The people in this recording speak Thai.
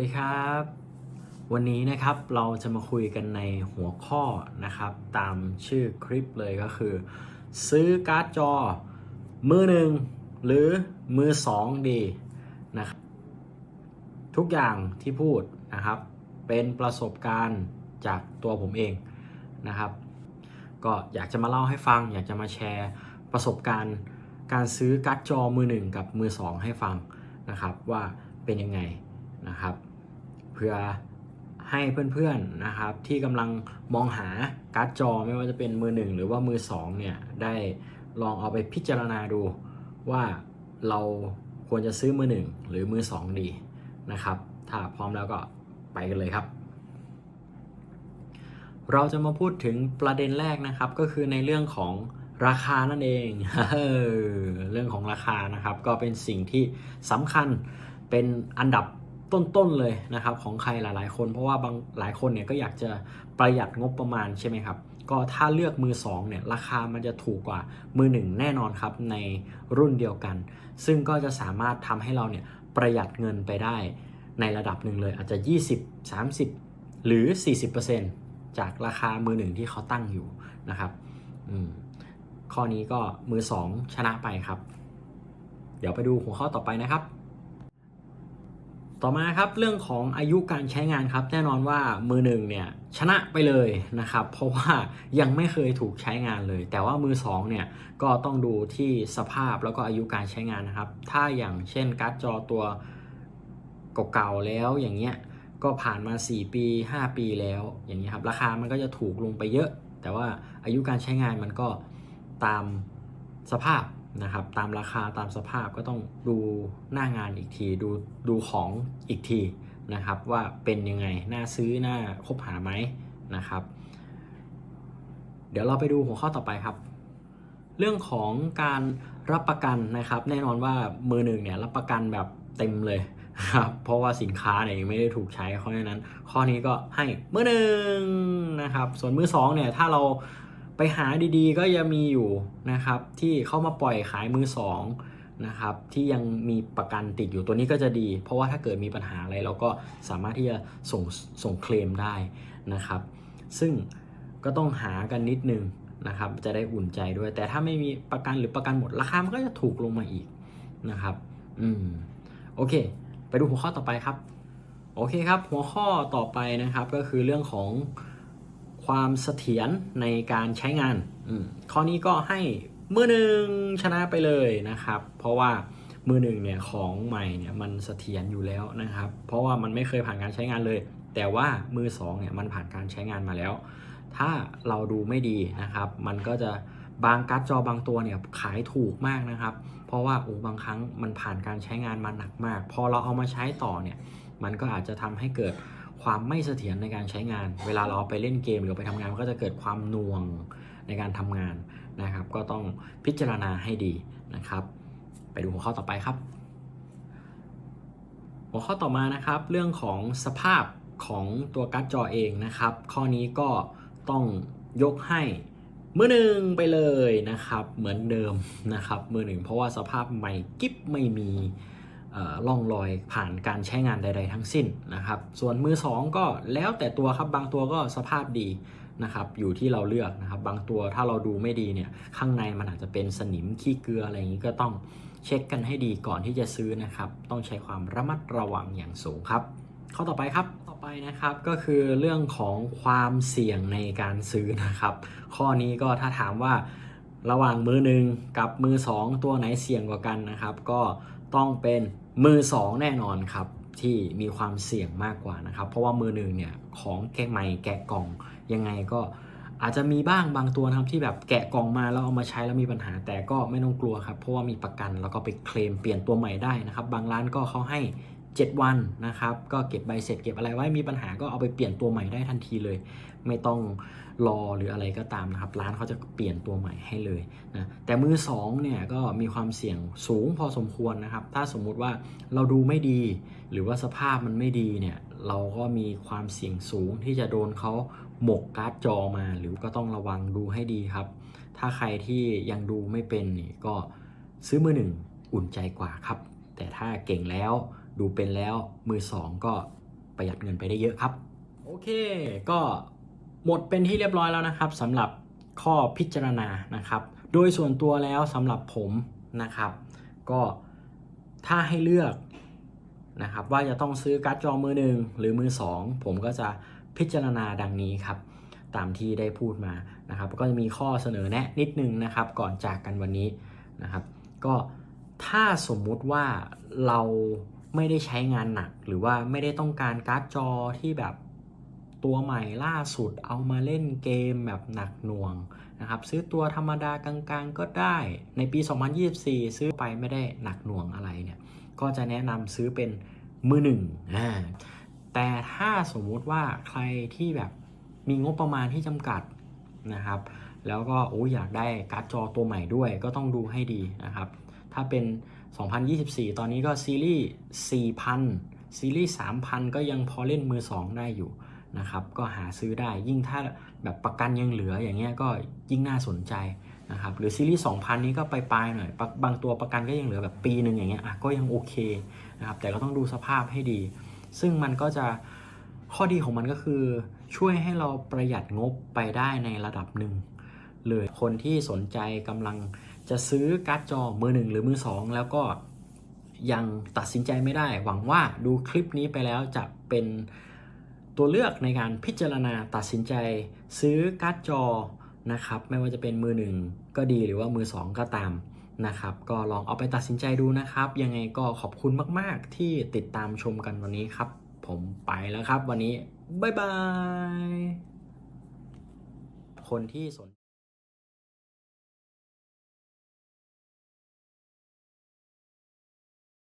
ดีครับ วันนี้นะครับเราจะมาคุยกันในหัวข้อนะครับ ตามชื่อคลิปเลยก็คือ ซื้อการ์ดจอ มือหนึ่งหรือมือสองดีนะครับทุกอย่างที่พูดนะครับ เป็นประสบการณ์จากตัวผมเองนะครับ ก็อยากจะมาเล่าให้ฟัง อยากจะมาแชร์ประสบการณ์ การซื้อการ์ดจอมือหนึ่งกับมือสองให้ฟังนะครับว่าเป็นยังไงนะครับ เพื่อให้เพื่อนๆนะครับที่กำลังมองหาการ์ดจอไม่ว่าจะเป็นมือหนึ่งหรือว่ามือสองเนี่ยได้ลองเอาไปพิจารณาดูว่าเราควรจะซื้อมือหนึ่งหรือมือสองดีนะครับ ถ้าพร้อมแล้วก็ไปกันเลยครับ เราจะมาพูดถึงประเด็นแรกนะครับก็คือในเรื่องของราคานั่นเองเรื่องของราคานะครับ ก็เป็นสิ่งที่สำคัญเป็นอันดับ ต้นๆเลยนะครับของใครหลายๆ คนเพราะว่าบางหลายคนเนี่ยก็อยากจะประหยัดงบประมาณใช่ไหมครับก็ถ้าเลือกมือ2เนี่ยราคามันจะถูกกว่ามือ 1 แน่นอนครับในรุ่นเดียวกัน ซึ่งก็จะสามารถทำให้เราเนี่ยประหยัดเงินไปได้ในระดับหนึ่งเลย อาจจะ 20 30 หรือ 40%จากราคามือหนึ่งที่เขาตั้งอยู่นะครับข้อนี้ก็มือ 2 ชนะไปครับ เดี๋ยวไปดูหัวข้อต่อไปนะครับ ต่อมาครับเรื่องของอายุการใช้งานครับ แน่นอนว่ามือหนึ่งเนี่ยชนะไปเลยนะครับ เพราะว่ายังไม่เคยถูกใช้งานเลย แต่ว่ามือสองเนี่ยก็ต้องดูที่สภาพแล้วก็อายุการใช้งานนะครับ ถ้าอย่างเช่นการ์ดจอตัวเก่าๆแล้วอย่างเงี้ยก็ผ่านมา 4 ปี 5 ปีแล้วอย่างเงี้ยครับราคามันก็จะถูกลงไปเยอะ แต่ว่าอายุการใช้งานมันก็ตามสภาพ นะครับตามราคาตามสภาพก็ต้องดูหน้างานอีกทีดูดูของอีกทีนะครับว่าเป็นยังไงน่าซื้อน่าคบหาไหมนะครับ เดี๋ยวเราไปดูหัวข้อต่อไปครับ เรื่องของการรับประกันนะครับ แน่นอนว่ามือหนึ่งเนี่ยรับประกันแบบเต็มเลยครับเพราะว่าสินค้าเนี่ยยังไม่ได้ถูกใช้เพราะฉะนั้น ข้อนี้ก็ให้มือหนึ่งนะครับส่วนมือสองเนี่ยถ้าเรา ไปหาดีๆก็ยังมีอยู่นะครับที่เข้ามาปล่อยขายมือสองนะครับที่ยังมีประกันติดอยู่ตัวนี้ก็จะดี เพราะว่าถ้าเกิดมีปัญหาอะไรเราก็สามารถที่จะส่งส่งเคลมได้นะครับ ซึ่งก็ต้องหากันนิดนึงนะครับจะได้อุ่นใจด้วย แต่ถ้าไม่มีประกันหรือประกันหมดราคามันก็จะถูกลงมาอีกนะครับอืมโอเค ไปดูหัวข้อต่อไปครับ โอเคครับ หัวข้อต่อไปนะครับก็คือเรื่องของ ความเสถียรในการใช้งานอข้อนี้ก็ให้มือหนึ่งชนะไปเลยนะครับ เพราะว่ามือหนึ่งเนี่ยของใหม่เนี่ยมันเสถียรอยู่แล้วนะครับ เพราะว่ามันไม่เคยผ่านการใช้งานเลย แต่ว่ามือสองเนี่ยมันผ่านการใช้งานมาแล้ว ถ้าเราดูไม่ดีนะครับ มันก็จะบางการ์ดจอบางตัวเนี่ยขายถูกมากนะครับ เพราะว่าโอ้บางครั้งมันผ่านการใช้งานมาหนักมาก พอเราเอามาใช้ต่อเนี่ยมันก็อาจจะทำให้เกิด ความไม่เสถียรในการใช้งาน เวลาเราไปเล่นเกมหรือไปทำงานมันก็จะเกิดความหน่วงในการทำงานนะครับ ก็ต้องพิจารณาให้ดีนะครับ ไปดูหัวข้อต่อไปครับ หัวข้อต่อมานะครับเรื่องของสภาพของตัวการ์ดจอเองนะครับ ข้อนี้ก็ต้องยกให้มือหนึ่งไปเลยนะครับ เหมือนเดิมนะครับมือหนึ่งเพราะว่าสภาพใหม่กิ๊บไม่มี ล่องรอยผ่านการใช้งานใด ๆ ทั้งสิ้นนะครับ ส่วนมือ 2 ก็แล้วแต่ตัวครับบางตัวก็สภาพดีนะครับอยู่ที่เราเลือกนะครับบางตัวถ้าเราดูไม่ดีเนี่ยข้างในมันอาจจะเป็นสนิมขี้เกลืออะไรอย่างนี้ก็ต้องเช็คกันให้ดีก่อนที่จะซื้อนะครับ ต้องใช้ความระมัดระวังอย่างสูงครับข้อต่อไปครับต่อไปนะครับก็คือเรื่องของความเสี่ยงในการซื้อนะครับ ข้อนี้ก็ถ้าถามว่าระหว่างมือหนึ่งกับมือ 2 ตัวไหนเสี่ยงกว่ากันนะครับ ก็ต้องเป็น มือ 2 แน่นอนครับที่มีความเสี่ยงมากกว่านะครับ เพราะว่ามือหนึ่งเนี่ยของแกะใหม่แกะกล่องยังไงก็อาจจะมีบ้างบางตัวนะครับที่แบบแกะกล่องมาแล้วเอามาใช้แล้วมีปัญหา แต่ก็ไม่ต้องกลัวครับ เพราะว่ามีประกันแล้วก็ไปเคลมเปลี่ยนตัวใหม่ได้นะครับ บางร้านก็เขาให้ 7 วันนะครับ ก็เก็บใบเสร็จเก็บอะไรไว้มีปัญหาก็เอาไปเปลี่ยนตัวใหม่ได้ทันทีเลย ไม่ต้องรอหรืออะไรก็ตามนะครับ ร้านเขาจะเปลี่ยนตัวใหม่ให้เลยนะแต่มือ2เนี่ยก็มีความเสี่ยงสูงพอสมควรนะครับ ถ้าสมมุติว่าเราดูไม่ดี หรือว่าสภาพมันไม่ดีเนี่ยเราก็มีความเสี่ยงสูงที่จะโดนเขาหมกการ์ดจอมา หรือก็ต้องระวังดูให้ดีครับ ถ้าใครที่ยังดูไม่เป็นนี่ก็ซื้อมือหนึ่งอุ่นใจกว่าครับ แต่ถ้าเก่งแล้ว ดูเป็นแล้วมือสองก็ประหยัดเงินไปได้เยอะครับ โอเค ก็หมดเป็นที่เรียบร้อยแล้วนะครับสำหรับข้อพิจารณานะครับ โดยส่วนตัวแล้วสำหรับผมนะครับ ก็ถ้าให้เลือกนะครับว่าจะต้องซื้อการ์ดจอมือหนึ่งหรือมือสองผมก็จะพิจารณาดังนี้ครับ ตามที่ได้พูดมานะครับ ก็จะมีข้อเสนอแนะนิดนึงนะครับ ก่อนจากกันวันนี้นะครับ ก็ถ้าสมมุติว่าเรา ไม่ได้ใช้งานหนัก หรือว่าไม่ได้ต้องการการ์ดจอที่แบบตัวใหม่ล่าสุดเอามาเล่นเกมแบบหนักหน่วงนะครับซื้อตัวธรรมดากลางๆก็ได้ในปี 2024 ซื้อไปไม่ได้หนักหน่วงอะไรเนี่ยก็จะแนะนำซื้อเป็นมือหนึ่งอ่าแต่ถ้าสมมุติว่าใครที่แบบมีงบประมาณที่จำกัดนะครับ แล้วก็โอ้อยากได้การ์ดจอตัวใหม่ด้วยก็ต้องดูให้ดีนะครับ ถ้าเป็น 2024 ตอนนี้ก็ซีรีส์ 4,000 ซีรีส์ 3,000 ก็ยังพอเล่นมือ 2 ได้อยู่นะครับ ก็หาซื้อได้ ยิ่งถ้าแบบประกันยังเหลืออย่างเงี้ยก็ยิ่งน่าสนใจนะครับ หรือซีรีส์ 2,000 นี้ก็ไปปลายๆหน่อยบางบางตัวประกันก็ยังเหลือแบบปีหนึ่งอย่างเงี้ยอะก็ยังโอเคนะครับ แต่ก็ต้องดูสภาพให้ดี ซึ่งมันก็จะข้อดีของมันก็คือช่วยให้เราประหยัดงบไปได้ในระดับหนึ่งเลยคนที่สนใจกำลัง จะซื้อการ์ดจอมือหนึ่งหรือมือสองแล้วก็ยังตัดสินใจไม่ได้ หวังว่าดูคลิปนี้ไปแล้วจะเป็นตัวเลือกในการพิจารณาตัดสินใจ ซื้อการ์ดจอนะครับไม่ว่าจะเป็นมือหนึ่งก็ดีหรือว่ามือสองก็ตามนะครับ ก็ลองเอาไปตัดสินใจดูนะครับ ยังไงก็ขอบคุณมาก ๆ ที่ติดตามชมกันวันนี้ครับ ผมไปแล้วครับวันนี้ บ๊ายบาย คนที่สน